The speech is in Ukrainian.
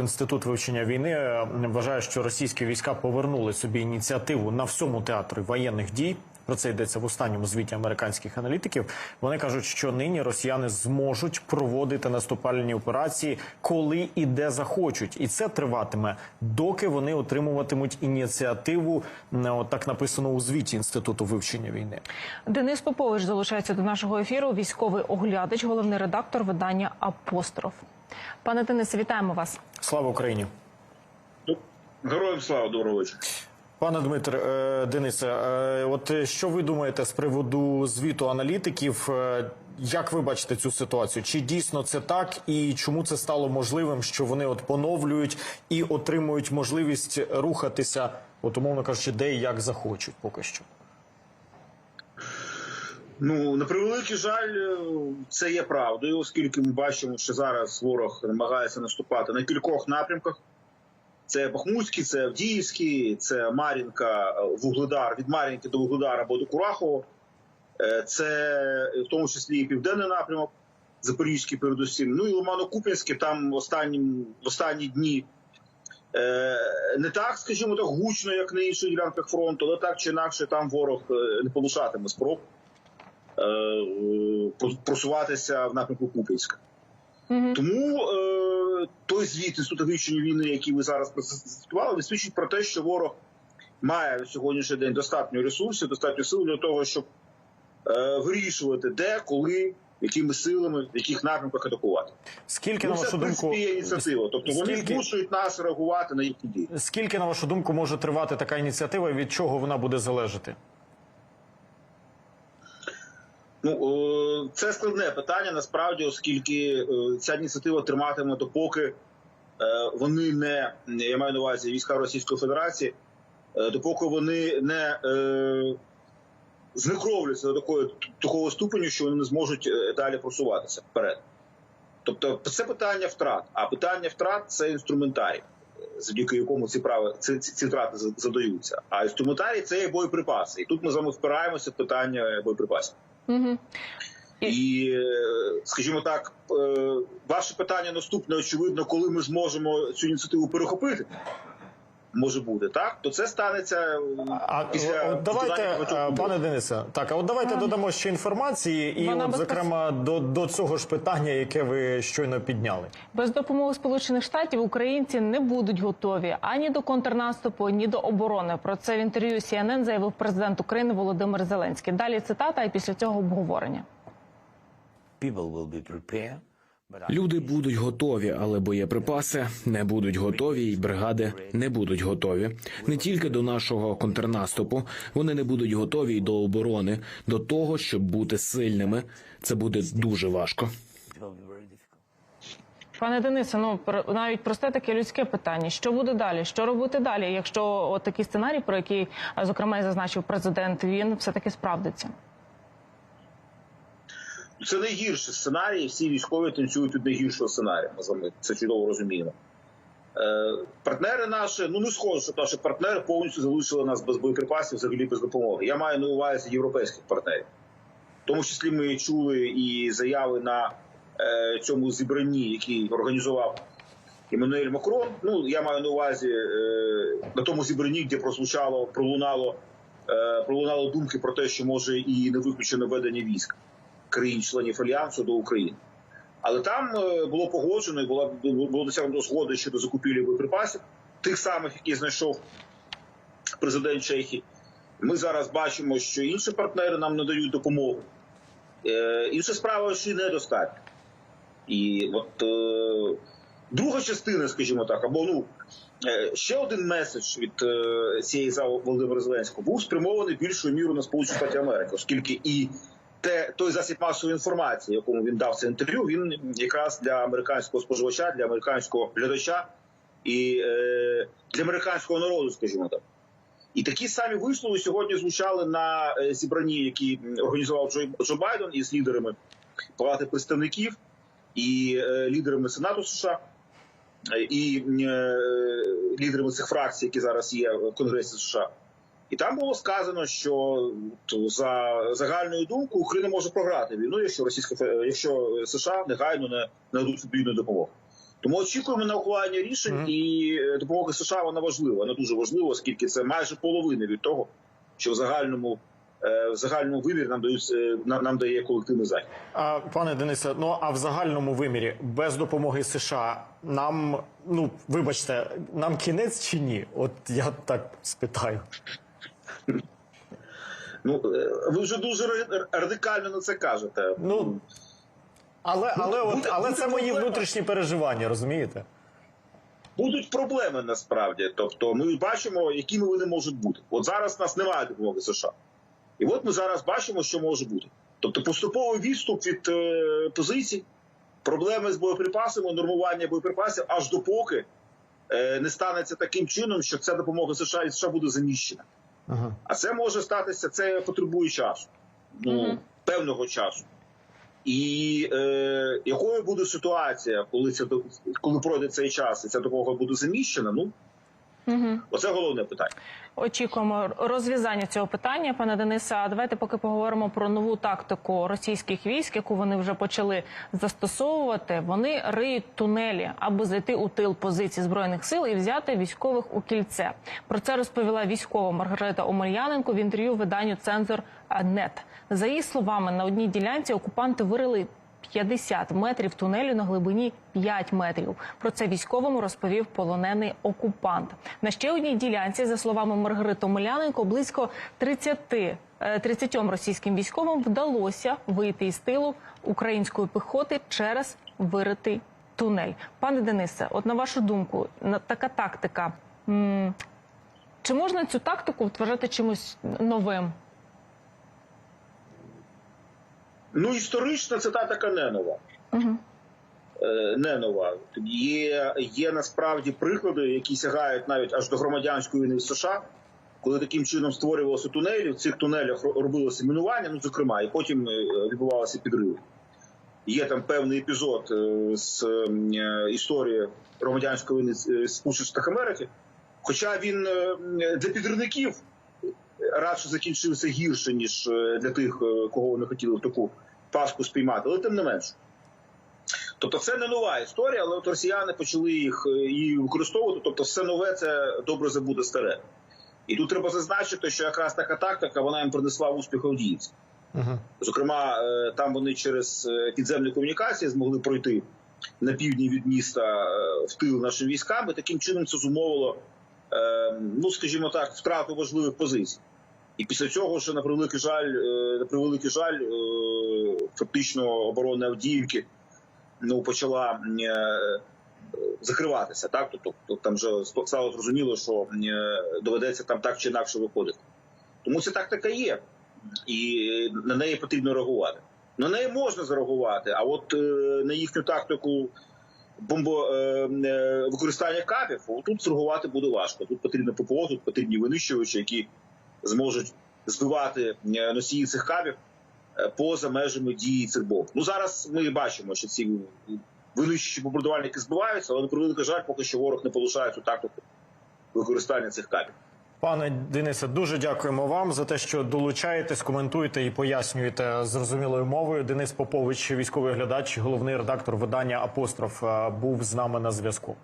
інститут вивчення війни е, вважає, що російські війська повернули собі ініціативу на всьому театрі воєнних дій. Про це йдеться в останньому звіті американських аналітиків. Вони кажуть, що нині росіяни зможуть проводити наступальні операції, коли і де захочуть, і це триватиме, доки вони отримуватимуть ініціативу. От так написано у звіті інституту вивчення війни. Денис Попович залучається до нашого ефіру. Військовий оглядач, головний редактор видання Апостроф. Пане Денисе, вітаємо вас. Слава Україні. Героям слава доброго вечора. Пане Дмитре е, Денисе, е, от е, що ви думаєте з приводу звіту аналітиків? Як ви бачите цю ситуацію? Чи дійсно це так, і чому це стало можливим, що вони от поновлюють і отримують можливість рухатися, от умовно кажучи, де і як захочуть, поки що? Ну на превеликий жаль, е, це є правдою, оскільки ми бачимо, що зараз ворог намагається наступати на кількох напрямках. Це Бахмутський, це Авдіївський, це Мар'їнка, е, Вугледар, від Мар'їнки до Вугледара або до Курахова. Е, Це в тому числі і південний напрямок, Запорізький передусім. Ну і Ломано-Куп'янський, там в останні, в останні дні не так, скажімо так, гучно, як на інших ділянках фронту, але так чи інакше там ворог не полишатиме спроб просуватися в напрямку Куп'янська. Мгм. Тому е, той звіт інституту вивчення війни, який ви зараз процитували, він свідчить про те, що ворог має в сьогоднішній день достатньо ресурсів, достатньо сил для того, щоб е, вирішувати, де, коли, якими силами, в яких напрямках атакувати. Скільки Ну, на це, вашу принципі, думку є ініціатива. Тобто вони скільки- змушують нас реагувати на їхні дії. Скільки на вашу думку може тривати така ініціатива? і Від чого вона буде залежати? Ну це складне питання насправді, оскільки е, ця ініціатива триматиме допоки е, вони не я маю на увазі війська Російської Федерації, е, допоки вони не знекровляться до такої такого ступеню, що вони не зможуть далі просуватися вперед. Тобто, це питання втрат. А питання втрат це інструментарій, завдяки якому ці прави ці, ці втрати задаються. А інструментарій це є боєприпаси. І тут ми з вами впираємося в питання боєприпасів. Мгм. І, е, скажімо так, е, ваше питання наступне, очевидно, коли ми зможемо цю ініціативу перехопити. Може бути так, то це станеться А після от давайте, пане Денисе, так, а от давайте додамо ще інформації, і Вона от, безпос- зокрема до, до цього ж питання, яке ви щойно підняли. Без допомоги Сполучених Штатів українці не будуть готові ані до контрнаступу, ні до оборони. Про це в інтерв'ю CNN заявив президент України Володимир Зеленський. Далі цитата, і після цього обговорення. people will be prepared, Люди будуть готові, але боєприпаси не будуть готові, і бригади не будуть готові. Не тільки до нашого контрнаступу, вони не будуть готові й до оборони, до того, щоб бути сильними. Це буде дуже важко. Пане Денисе, ну навіть просте таке людське питання: що буде далі? Що робити далі? Якщо от такий сценарій, про який зокрема і зазначив президент, він все таки справдиться. Це найгірший сценарій. Всі військові танцюють від найгіршого сценарія. Ми це чудово розуміємо. Е, партнери наші, ну не схоже, що наші партнери повністю залишили нас без боєприпасів, взагалі без допомоги. Я маю на увазі європейських партнерів. В тому числі ми чули і заяви на е, цьому зібранні, який організував Еммануель Макрон. Ну я маю на увазі е, на тому зібранні, де прозвучало, пролунало, е, пролунало думки про те, що може і не виключено ведення військ країн-членів альянсу до України. Але там е, було погоджено і була було досягнуто згоди щодо закупівлі боєприпасів, тих самих, які знайшов президент Чехії. Ми зараз бачимо, що інші партнери нам надають допомогу. Е, інша справа, що недостатньо. І от е, друга частина, скажімо так, або ну е, ще один меседж від е, цієї зали Володимира Зеленського був спрямований більшою мірою на Сполучені Штати Америки, оскільки і те той засіб масової інформації, якому він дав це інтерв'ю, він якраз для американського споживача, для американського глядача і е, для американського народу, скажімо так. І такі самі вислови сьогодні звучали на е, зібранні, які організував Джо, Джо Байден із лідерами Палати представників і е, лідерами Сенату США, е, і е, лідерами цих фракцій, які зараз є в Конгресі США. І там було сказано, що за загальною думкою Україна може програти війну, якщо Російська якщо США негайно не нададуть відповідну допомогу. Тому очікуємо на ухвалення рішень, і е, допомога США вона важлива. Вона дуже важлива, оскільки це майже половина від того, що в загальному е, в загальному вимірі нам дають е, нам, нам дає колективний захід. А, пане Денисе, ну а в загальному вимірі без допомоги США нам, ну вибачте, нам кінець чи ні? От я так спитаю. Ну е, ви вже дуже радикально на це кажете. Ну але але от але буде це мої внутрішні переживання, розумієте? Будуть проблеми насправді. Тобто, ми бачимо, якими вони можуть бути. От зараз нас немає допомоги США. І от ми зараз бачимо, що може бути. Тобто, поступовий відступ від е, позицій, проблеми з боєприпасами, нормування боєприпасів, аж допоки е, не станеться таким чином, що ця допомога США і США буде заміщена. Ага. А це може статися, це потребує часу, ну угу. певного часу. І е, якою буде ситуація, коли це до- коли пройде цей час, і ця допомога буде заміщена? Ну Угу. оце головне питання. Очікуємо розв'язання цього питання, пане Денисе. А давайте поки поговоримо про нову тактику російських військ, яку вони вже почали застосовувати. Вони риють тунелі, аби зайти у тил позицій збройних сил і взяти військових у кільце. Про це розповіла військова Маргарита Омельяненко в інтерв'ю виданню Цензор Нет. За її словами, на одній ділянці окупанти вирили 50 метрів тунелю на глибині 5 метрів. Про це військовому розповів полонений окупант. На ще одній ділянці, за словами Маргарити Омеляненко, близько 30, е, 30 російським військовим вдалося вийти із тилу української піхоти через виритий тунель. Пане Денисе, от на вашу думку, така тактика. Чи можна цю тактику вважати чимось новим? Ну історично це та така. Угу. Е, не нова. Є, є насправді приклади, які сягають навіть аж до громадянської війни в США, коли таким чином створювалися тунелі, в цих тунелях робилося мінування, ну зокрема, і потім е, відбувалися підриви. Є там певний епізод е, з історії громадянської війни Сполучених Штатів Америки. Хоча він для підривників радше закінчився гірше, ніж е, для тих, е, кого вони хотіли в таку паску спіймати, але тим не менше. Тобто це не нова історія, але от росіяни почали їх е, її використовувати. Тобто, все нове це добре забуде старе. І тут треба зазначити, що якраз така тактика вона їм принесла успіх Авдіївці. Угу. Зокрема, там вони через підземні комунікації змогли пройти на півдні від міста в тил нашим військам. І таким чином це зумовило, е, ну скажімо так, втрату важливих позицій. І після цього, що на превеликий жаль, е, на превеликий жаль, е, фактично оборона Авдіївки ну почала е, закриватися. Так, тобто там вже стало зрозуміло, що доведеться там так чи інакше виходити. Тому ця тактика є і на неї потрібно реагувати. На неї можна зареагувати, а от на їхню тактику бомбо використання капів тут зреагувати буде важко. Тут потрібно ППО, тут потрібні винищувачі, які зможуть збивати е, носії цих капів е, поза межами дії цих бомб. Ну зараз ми бачимо, що ці винищувачі бомбардувальники збиваються, але на превеликий жаль, поки що ворог не полишає цю тактику використання цих капів. Пане Денисе, дуже дякуємо вам за те, що долучаєтесь, коментуєте і пояснюєте зрозумілою мовою. Денис Попович, військовий глядач, головний редактор видання Апостроф, е, був з нами на зв'язку.